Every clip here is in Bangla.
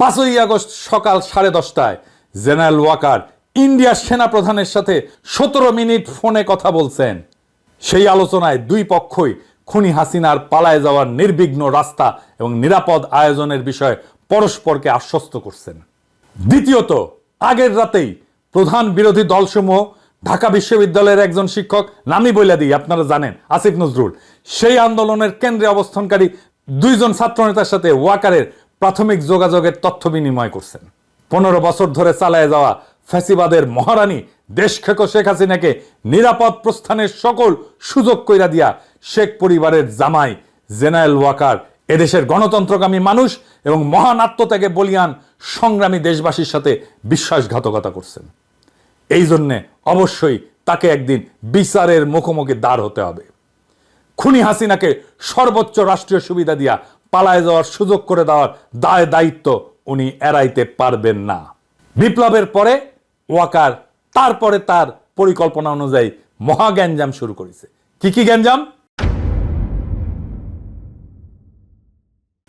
পাঁচই আগস্ট সকাল সাড়ে দশটায় জেনারেল ওয়াকার ইন্ডিয়ার সেনাপ্রধানের সাথে সতেরো মিনিট ফোনে কথা বলছেন। সেই আলোচনায় দুই পক্ষই খুনি হাসিনার পালায় যাওয়ার নির্বিঘ্ন রাস্তা এবং নিরাপদ আয়োজনের বিষয়ে পরস্পরকে আশ্বস্ত করছেন। দ্বিতীয়ত, আগের রাতেই প্রধান বিরোধী দলসমূহ ঢাকা বিশ্ববিদ্যালয়ের একজন শিক্ষক, নামি বইলা দিই আপনারা জানেন, আসিফ নজরুল, সেই আন্দোলনের কেন্দ্রে অবস্থানকারী দুইজন ছাত্রনেতার সাথে ওয়াকারের প্রাথমিক যোগাযোগের তথ্য বিনিময় করছেন। পনেরো বছর ধরে চালায় যাওয়া ফ্যাসিবাদের মহারানী দেশ খেকো শেখ হাসিনাকে নিরাপদ প্রস্থানের সকল সুযোগ কইরা দিয়া শেখ পরিবারের জামাই, জেনারেল ওয়াকার, এদেশের গণতন্ত্রকামী মানুষ এবং মহান আত্মত্যাগে বলিয়ান সংগ্রামী দেশবাসীর সাথে বিশ্বাসঘাতকতা করছেন। এই জন্যে অবশ্যই তাকে একদিন বিচারের মুখোমুখি দাঁড় হতে হবে। খুনি হাসিনাকে সর্বোচ্চ রাষ্ট্রীয় সুবিধা দিয়া পালায় যাওয়ার সুযোগ করে দেওয়ার দায় দায়িত্ব উনি এড়াইতে পারবেন না। বিপ্লবের পরে ওয়াকার, তারপরে তার পরিকল্পনা অনুযায়ী মহা গ্যাঞ্জাম শুরু করেছে। কি কি গ্যাঞ্জাম?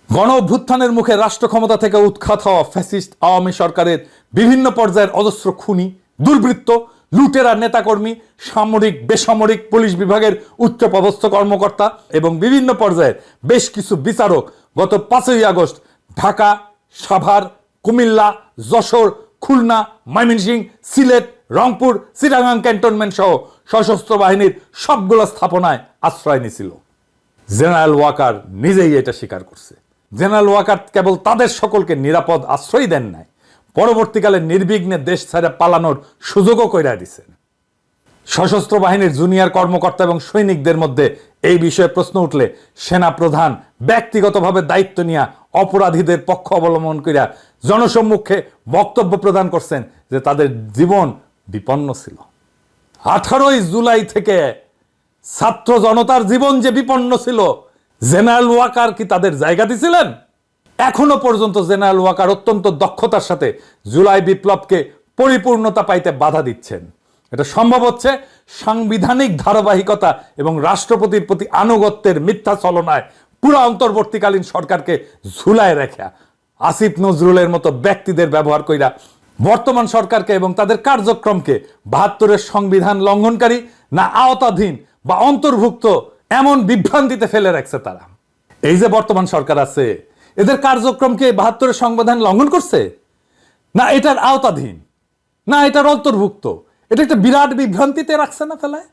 গণ অভ্যুত্থানের মুখে রাষ্ট্র ক্ষমতা থেকে উৎখাত হওয়া ফ্যাসিস্ট আওয়ামী সরকারের বিভিন্ন পর্যায়ের অজস্র খুনি, দুর্বৃত্ত লুটেরা নেতাকর্মী, সামরিক, বেসামরিক পুলিশ বিভাগের উচ্চপদস্থ কর্মকর্তা এবং বিভিন্ন পর্যায়ের বেশ কিছু বিচারক গত পাঁচই আগস্ট ঢাকা, সাভার, কুমিল্লা, যশোর, খুলনা ময়মনসিংহ সিলেট, রংপুর, চিটাগাং ক্যান্টনমেন্ট সহ সশস্ত্র বাহিনীর সবগুলো স্থাপনায় আশ্রয় নিছিল জেনারেল ওয়াকার নিজেই এটা স্বীকার করছে। জেনারেল ওয়াকার কেবল তাদের সকলকে নিরাপদ আশ্রয় দেন নাই পরবর্তীকালে নির্বিঘ্নে দেশ ছাড়া পালানোর সুযোগও কইরা দিছেন। সশস্ত্র বাহিনীর জুনিয়র কর্মকর্তা এবং সৈনিকদের মধ্যে এই বিষয়ে প্রশ্ন উঠলে সেনা প্রধান ব্যক্তিগতভাবে দায়িত্ব নিয়ে অপরাধীদের পক্ষ অবলম্বন করিয়া জনসম্মুখে বক্তব্য প্রদান করছেন যে তাদের জীবন বিপন্ন ছিল। আঠারোই জুলাই থেকে ছাত্র জনতার জীবন যে বিপন্ন ছিল, জেনারেল ওয়াকার কি তাদের জায়গা দিছিলেন? এখনও পর্যন্ত জেনারেল ওয়াকার অত্যন্ত দক্ষতার সাথে জুলাই বিপ্লবকে পরিপূর্ণতা পাইতে বাধা দিচ্ছেন। এটা সম্ভব হচ্ছে সাংবিধানিক ধারাবাহিকতা এবং রাষ্ট্রপতির প্রতি আনুগত্যের মিথ্যা চলনায় পুরো অন্তর্বর্তীকালীন সরকারকে ঝুলায় রেখা। আসিফ নজরুলের মতো ব্যক্তিদের ব্যবহার কইরা বর্তমান সরকারকে এবং তাদের কার্যক্রমকে বাহাত্তরের সংবিধান লঙ্ঘনকারী না আওতাধীন বা অন্তর্ভুক্ত এমন বিভ্রান্তিতে ফেলে রাখছে তারা। এই যে বর্তমান সরকার আছে এদের কার্যক্রমকে বাহাত্তরের সংবিধান লঙ্ঘন করছে? না, এটার আওতাধীন। না, এটার অন্তর্ভুক্ত। এটা একটা বিরাট বিভ্রান্তিতে রাখছে না ফেলায়?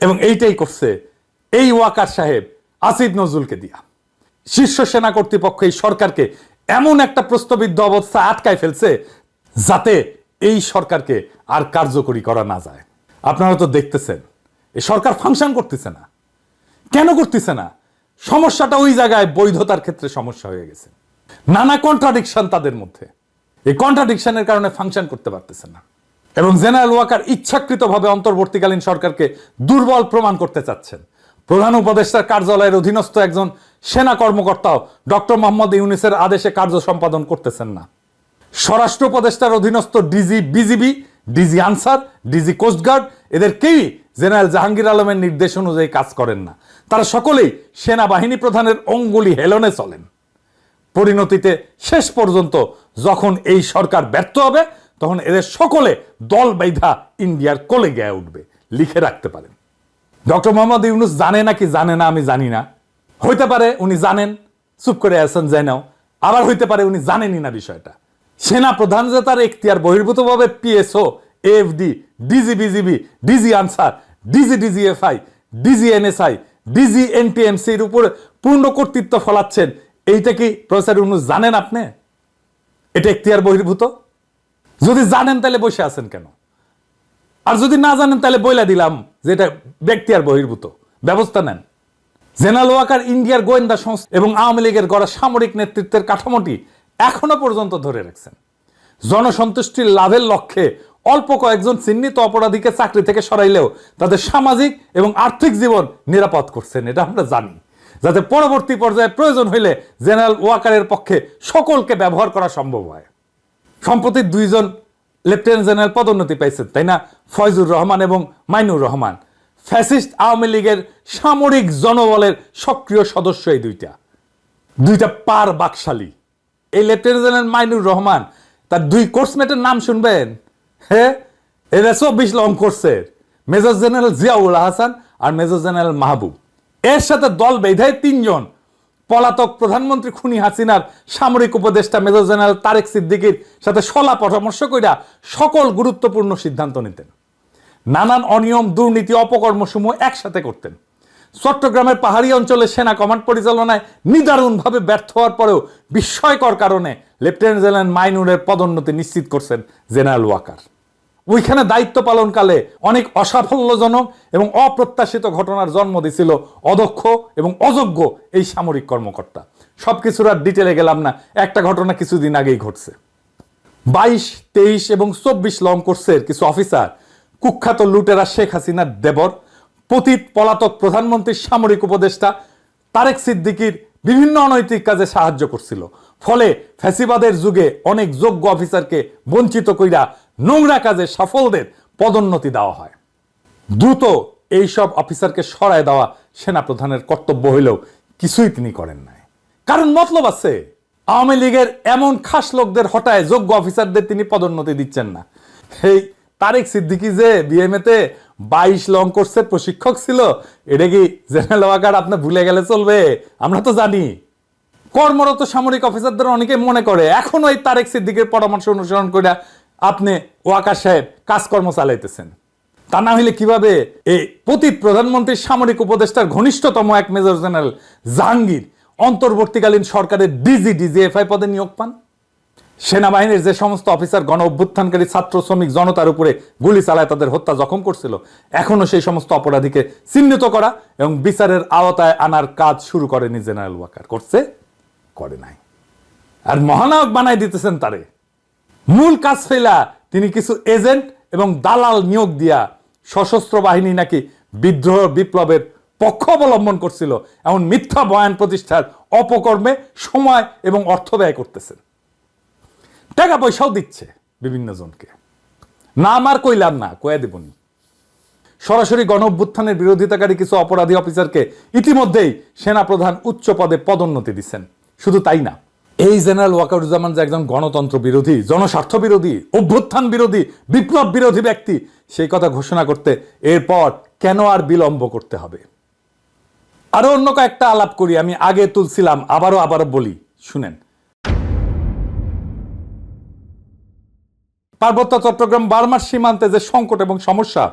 এবং এইটাই করছে এই ওয়াকার সাহেব আসিফ নজরুলকে দিয়া। শীর্ষ সেনা কর্তৃপক্ষ এই সরকারকে এমন একটা প্রস্তবিদ্ধ অবস্থা আটকায় ফেলছে যাতে এই সরকারকে আর কার্যকরী করা না যায়। আপনারা তো দেখতেছেন এই সরকার ফাংশন করতেছে না। কেন করতেছে না? সমস্যাটা ওই জায়গায় বৈধতার ক্ষেত্রে সমস্যা হয়ে গেছে। নানা কন্ট্রাডিকশন তাদের মধ্যে। এই কন্ট্রাডিকশনের কারণে ফাংশন করতে পারতেছে না। এবং জেনারেল ওয়াকার ইচ্ছাকৃতভাবে অন্তর্বর্তীকালীন সরকারকে দুর্বল প্রমাণ করতে চাচ্ছেন। প্রধান উপদেষ্টার কার্যালয়ের অধীনস্থ একজন সেনা কর্মকর্তাও ডক্টর মোহাম্মদ ইউনিসের আদেশে কার্য সম্পাদন করতেছেন না। স্বরাষ্ট্র উপদেষ্টার অধীনস্থ DG BGB, DG Ansar, DG coast guard এদের কেউই জেনারেল জাহাঙ্গীর আলমের নির্দেশ অনুযায়ী কাজ করেন না। তারা সকলেই সেনাবাহিনী প্রধানের অঙ্গুলি হেলনে চলেন। পরিণতিতে শেষ পর্যন্ত যখন এই সরকার ব্যর্থ হবে, তখন এদের সকলে দল বাইধা ইন্ডিয়ার কোলে গিয়ে উঠবে। লিখে রাখতে পারেন। ডক্টর মোহাম্মদ ইউনুস জানে নাকি জানে না আমি জানি না। হইতে পারে উনি জানেন, চুপ করে আছেন জেনেও আবার হইতে পারে উনি জানেনই না বিষয়টা। সেনা প্রধান যে তার এখতিয়ার বহির্ভূতভাবে PSO FD DG BGB DG Ansar, DG DGFI, DG NSI DG এনটিএমসির উপরে পূর্ণ কর্তৃত্ব ফলাচ্ছেন। এইটা কি প্রফেসর ইউনুস জানেন আপনি? এটা এখতিয়ার বহির্ভূত? যদি জানেন তাহলে বসে আছেন কেন? আর যদি না জানেন তাহলে বইলা দিলাম যে এটা ব্যক্তি আর বহির্ভূত। ব্যবস্থা নেন। জেনারেল ওয়াকার ইন্ডিয়ার গোয়েন্দা সংস্থা এবং আওয়ামী লীগের গড়া সামরিক নেতৃত্বের কাঠামোটি এখনও পর্যন্ত ধরে রাখছেন। জনসন্তুষ্টির লাভের লক্ষ্যে অল্প কয়েকজন চিহ্নিত অপরাধীকে চাকরি থেকে সরাইলেও তাদের সামাজিক এবং আর্থিক জীবন নিরাপদ করছেন, এটা আমরা জানি। যাতে পরবর্তী পর্যায়ে প্রয়োজন হইলে জেনারেল ওয়াকারের পক্ষে সকলকে ব্যবহার করা সম্ভব হয়। সম্প্রতি দুইজন লেফটেন্যান্ট জেনারেল পদোন্নতি পাইছেন, তাই না? ফয়জুর রহমান এবং মাইনুর রহমান। ফ্যাসিস্ট আওয়ামী লীগের সামরিক জনবলের সক্রিয় সদস্য এই দুইটা। দুইটা পার বাকশালী। এই লেফটেন্যান্ট জেনারেল মাইনুর রহমান, তার দুই কোর্সমেটের নাম শুনবেন? হ্যাঁ? এরা চব্বিশ লং কোর্সের মেজর জেনারেল জিয়াউল হাসান আর মেজর জেনারেল মাহবুব। এর সাথে দল বেঁধে তিনজন। পলাতক প্রধানমন্ত্রী খুনি হাসিনার সামরিক উপদেষ্টা মেজর জেনারেল তারেক সিদ্দিকির সাথে সলা পরামর্শ কইরা সকল গুরুত্বপূর্ণ সিদ্ধান্ত নিতেন। নানান অনিয়ম, দুর্নীতি, অপকর্মসমূহ একসাথে করতেন। চট্টগ্রামের পাহাড়ি অঞ্চলে সেনা কমান্ড পরিচালনায় নিদারুণভাবে ব্যর্থ হওয়ার পরেও বিস্ময়কর কারণে লেফটেন্যান্ট জেনারেল মাইনুরের পদোন্নতি নিশ্চিত করছেন জেনারেল ওয়াকার। ওইখানে দায়িত্ব পালনকালে অনেক অসাফল্যজনক এবং অপ্রত্যাশিত ঘটনার জন্ম দিছিল অদক্ষ এবং অযোগ্য এই সামরিক কর্মকর্তা। সব কিছুর আর ডিটেলে গেলাম না, একটা ঘটনা কিছুদিন আগেই ঘটছে। বাইশ, তেইশ এবং চব্বিশ লং কোর্সের কিছু অফিসার, কুখ্যাত লুটেরা শেখ হাসিনার দেবর, পতিত পলাতক প্রধানমন্ত্রীর সামরিক উপদেষ্টা তারেক সিদ্দিকির বিভিন্ন অনৈতিক কাজে সাহায্য করছিল। ফলে ফ্যাসিবাদের যুগে অনেক যোগ্য অফিসারকে বঞ্চিত কইরা নোংরা কাজে সফলদের পদোন্নতি দেওয়া হয়। দ্রুত এই সব অফিসারকে সরায় দেওয়া সেনাপ্রধানের কর্তব্য হইলেও কিছুই তিনি করেন নাই। কারণ মতলব আছে, আওয়ামী লীগের এমন খাস লোকদের হটায় যোগ্য অফিসারদের তিনি পদোন্নতি দিচ্ছেন না। এই তারেক সিদ্দিকি যে বিএমএতে বাইশ লং কোর্সের প্রশিক্ষক ছিল, এটা কি জেনারেল ওয়াকার আপনি ভুলে গেলে চলবে? আমরা তো জানি। কর্মরত সামরিক অফিসারদের অনেকে মনে করে, এখনও এই তারেক সিদ্দিকের পরামর্শ অনুসরণ করে আপনি ওয়াকার সাহেব কাজকর্ম চালাইতেছেন। তা না হইলে কীভাবে এই প্রতি প্রধানমন্ত্রীর সামরিক উপদেষ্টার ঘনিষ্ঠতম এক মেজর জেনারেল জাহাঙ্গীর অন্তর্বর্তীকালীন সরকারের ডিজি, ডিজিএফআই পদে নিয়োগ পান? সেনাবাহিনীর যে সমস্ত অফিসার গণ অভ্যুত্থানকারী ছাত্র শ্রমিক জনতার উপরে গুলি চালায় তাদের হত্যা জখম করছিল এখনও সেই সমস্ত অপরাধীকে চিহ্নিত করা এবং বিচারের আওতায় আনার কাজ শুরু করেনি জেনারেল ওয়াকার, করছে, করে নাই। আর মহানায়ক বানাই দিতেছেন তারে। মূল কাজ ফেলা তিনি কিছু এজেন্ট এবং দালাল নিয়োগ দিয়া সশস্ত্র বাহিনী নাকি বিদ্রোহ বিপ্লবের পক্ষ অবলম্বন করছিল, এমন মিথ্যা বয়ান প্রতিষ্ঠার অপকর্মে সময় এবং অর্থ ব্যয় করতেছেন। টাকা পয়সাও দিচ্ছে বিভিন্ন জনকে। না আমার কইলাম না কয়ে দেবনি। সরাসরি গণ অভ্যুত্থানের বিরোধিতাকারী কিছু অপরাধী অফিসারকে ইতিমধ্যেই সেনাপ্রধান উচ্চ পদে পদোন্নতি দিচ্ছেন শুধু তাই না এই জেনারেল ওয়াকারুজ্জামান যে একজন গণতন্ত্র বিরোধী, জনস্বার্থ বিরোধী, অভ্যুত্থান বিরোধী, বিপ্লব বিরোধী ব্যক্তি, সেই কথা ঘোষণা করতে এরপর কেন আর বিলম্ব করতে হবে? আরও অন্য কয়েকটা আলাপ করি, আমি আগে তুলছিলাম, আবারও আবারও বলি, শুনেন। পার্বত্য চট্টগ্রাম বার্মার সীমান্তে যে সংকট এবং সমস্যা,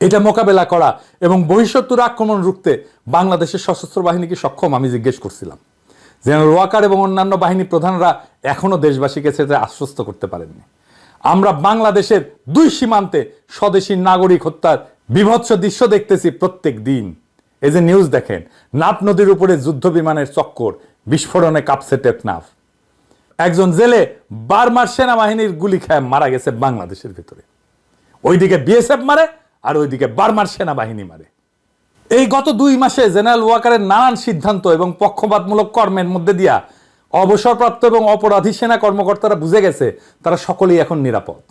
এটা মোকাবেলা করা এবং বহিঃশত্রুর আক্রমণ রুখতে বাংলাদেশের সশস্ত্র বাহিনীকে সক্ষম, আমি জিজ্ঞেস করছিলাম। জেনারেল ওয়াকার এবং অন্যান্য বাহিনী প্রধানরা এখনও দেশবাসীকে সেটা আশ্বস্ত করতে পারেননি। আমরা বাংলাদেশের দুই সীমান্তে স্বদেশী নাগরিক হত্যার বিভৎস দৃশ্য দেখতেছি প্রত্যেক দিন। এই যে নিউজ দেখেন নাপ নদীর উপরে যুদ্ধ বিমানের চক্কর, বিস্ফোরণে কাঁপছে টেকনাফ একজন জেলে বারমার সেনাবাহিনীর গুলি খায় মারা গেছে বাংলাদেশের ভিতরে। ওইদিকে বিএসএফ মারে আর ওইদিকে বার্মার সেনাবাহিনী মারে। এই গত দুই মাসে জেনারেল ওয়াকারের নানান সিদ্ধান্ত এবং পক্ষপাতমূলক কর্মের মধ্যে দিয়া অবসরপ্রাপ্ত এবং অপরাধী সেনা কর্মকর্তারা বুঝে গেছে তারা সকলেই এখন নিরাপদ।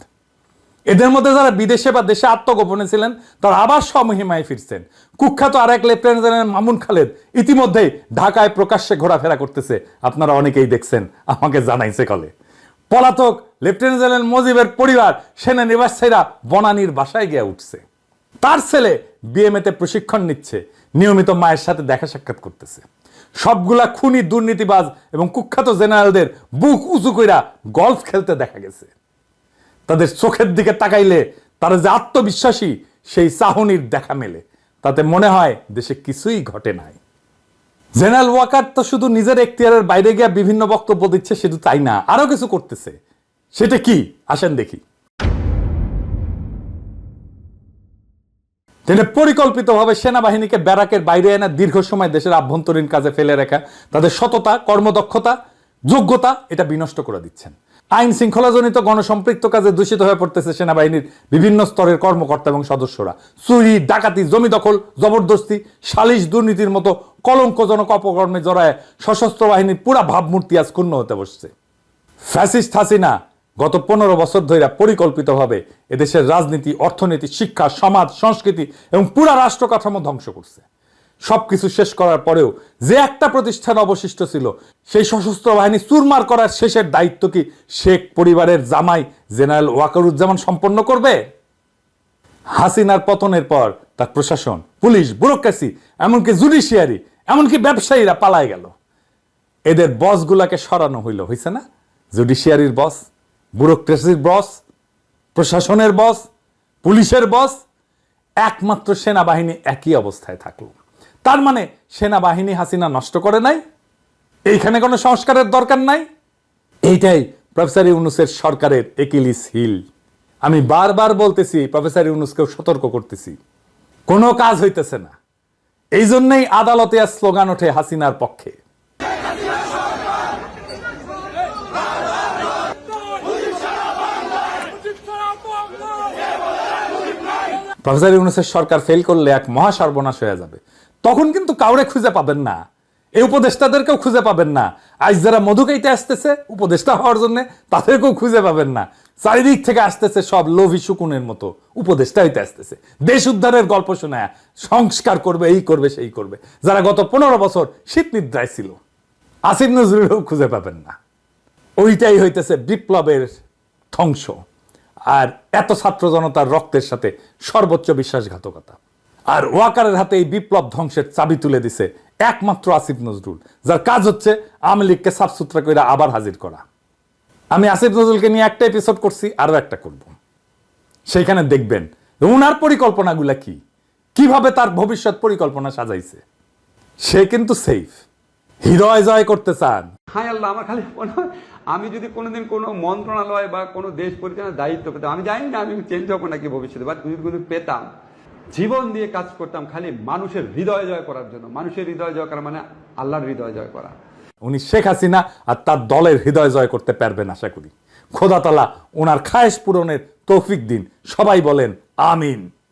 এদের মধ্যে যারা বিদেশে বা দেশে আত্মগোপনে ছিলেন, তারা আবার স্বমহিমায় ফিরছেন। কুখ্যাত আরেক লেফটেন্যান্ট জেনারেল মামুন খালেদ ইতিমধ্যেই ঢাকায় প্রকাশ্যে ঘোরাফেরা করতেছে। আপনারা অনেকেই দেখছেন, আমাকে জানাইছে কলে। পলাতক লেফটেন্যান্ট জেনারেল মজিবের পরিবার সেনা নিবাসীরা বনানীর বাসায় গিয়ে উঠছে। তার ছেলে বিএমএতে প্রশিক্ষণ নিচ্ছে, নিয়মিত মায়ের সাথে দেখা সাক্ষাৎ করতেছে। সবগুলা খুনি, দুর্নীতিবাজ এবং কুখ্যাত জেনারেলদের বুক উঁচু কইরা গলফ খেলতে দেখা গেছে। তাদের চোখের দিকে তাকাইলে তারা যে আত্মবিশ্বাসী, সেই চাহনির দেখা মেলে। তাতে মনে হয় দেশে কিছুই ঘটে নাই। জেনারেল ওয়াকার তো শুধু নিজের এখতিয়ারের বাইরে গিয়ে বিভিন্ন বক্তব্য দিচ্ছে শুধু তাই না? আরও কিছু করতেছে। সেটা কি? আসেন দেখি। তিনি পরিকল্পিতভাবে সেনাবাহিনীকে ব্যারাকের বাইরে এনে দীর্ঘ সময় দেশের আভ্যন্তরীণ কাজে ফেলে রাখা তাদের সততা, কর্মদক্ষতা, যোগ্যতা, এটা বিনষ্ট করে দিচ্ছেন। আইন শৃঙ্খলাজনিত গণসম্পৃক্ত কাজে দূষিত হয়ে পড়তেছে সেনাবাহিনীর বিভিন্ন স্তরের কর্মকর্তা এবং সদস্যরা। চুরি, ডাকাতি, জমি দখল, জবরদস্তি, সালিশ দুর্নীতির মতো কলঙ্কজনক অপকর্মে জড়ায় সশস্ত্র বাহিনীর পুরা ভাবমূর্তি আজ ক্ষুণ্ণ হতে বসছে। ফ্যাসিস্ট হাসিনা গত পনেরো বছর ধরে পরিকল্পিতভাবে এদেশের রাজনীতি, অর্থনীতি, শিক্ষা, সমাজ, সংস্কৃতি এবং পুরা রাষ্ট্র কাঠামো ধ্বংস করছে। সবকিছু শেষ করার পরেও যে একটা প্রতিষ্ঠান অবশিষ্ট ছিল, সেই সশস্ত্র বাহিনী চুরমার করার শেষের দায়িত্ব কি শেখ পরিবারের জামাই জেনারেল ওয়াকারুজ্জামান সম্পন্ন করবে? হাসিনার পতনের পর তার প্রশাসন, পুলিশ, ব্যুরোক্রেসি, এমনকি জুডিশিয়ারি, এমনকি ব্যবসায়ীরা পালায় গেল। এদের বসগুলাকে সরানো হইল, হইছে না? জুডিশিয়ারির বস। ব্যুরোক্রেসির বস, প্রশাসনের বস, পুলিশের বস, একমাত্র সেনাবাহিনী একই অবস্থায় থাকল। তার মানে সেনাবাহিনী হাসিনা নষ্ট করে নাই, এইখানে কোনো সংস্কারের দরকার নাই। এইটাই প্রফেসর ইউনুসের সরকারের একিলিস হিল। আমি বারবার বলতেছি, প্রফেসর ইউনুসকেও সতর্ক করতেছি। কোনো কাজ হইতেছে না। এই জন্যই আদালতে স্লোগান ওঠে হাসিনার পক্ষে। প্রফেসর ইউনুসের সরকার ফেল করলে এক মহা সর্বনাশ হয়ে যাবে। তখন কিন্তু কাউরে খুঁজে পাবেন না। এই উপদেষ্টাদেরকেও খুঁজে পাবেন না। আজ যারা মধু খাইতে আসতেছে, উপদেষ্টা হওয়ার জন্য তাদেরকেও খুঁজে পাবেন না। চারিদিক থেকে আসতেছে সব লোভী শুকুনের মতো উপদেষ্টা হইতে আসতেছে। দেশ উদ্ধারের গল্প শোনায় সংস্কার করবে, এই করবে, সেই করবে। যারা গত পনেরো বছর শীত নিদ্রায় ছিল, আসিফ নজরুলও খুঁজে পাবেন না। ওইটাই হইতেছে বিপ্লবের ধ্বংস। আর এত ছাত্র জনতার রক্তের সাথে সর্বোচ্চ বিশ্বাসঘাতকতা। আর ওয়াকারের হাতে এই বিপ্লব ধ্বংসের চাবি তুলে দিছে একমাত্র আসিফ নজরুল, যার কাজ হচ্ছে আওয়ামী লীগকে সাফসুতরা করে আবার হাজির করা। আমি আসিফ নজরুলকে নিয়ে একটা এপিসোড করছি, আরও একটা করব। সেইখানে দেখবেন ওনার পরিকল্পনাগুলা কি? কীভাবে তার ভবিষ্যৎ পরিকল্পনা সাজাইছে? সে কিন্তু সেফ হৃদয় জয় করতে চান। হায় আল্লাহ আমার খালি মনে হয় আমি যদি কোনোদিন কোনো মন্ত্রণালয় বা কোনো দেশ পরিচালনার দায়িত্ব পেতাম আমি জানি না আমি চেঞ্জ হব নাকি ভবিষ্যতে বা যদি কোনো পেতাম জীবন দিয়ে কাজ করতাম খালি মানুষের হৃদয় জয় করার জন্য। মানুষের হৃদয় জয় করা মানে আল্লাহর হৃদয় জয় করা। উনি শেখ হাসিনা আর তার দলের হৃদয় জয় করতে পারবেন আশা করি। খোদাতলা ওনার খায়েশ পূরণের তৌফিক দিন। সবাই বলেন আমিন।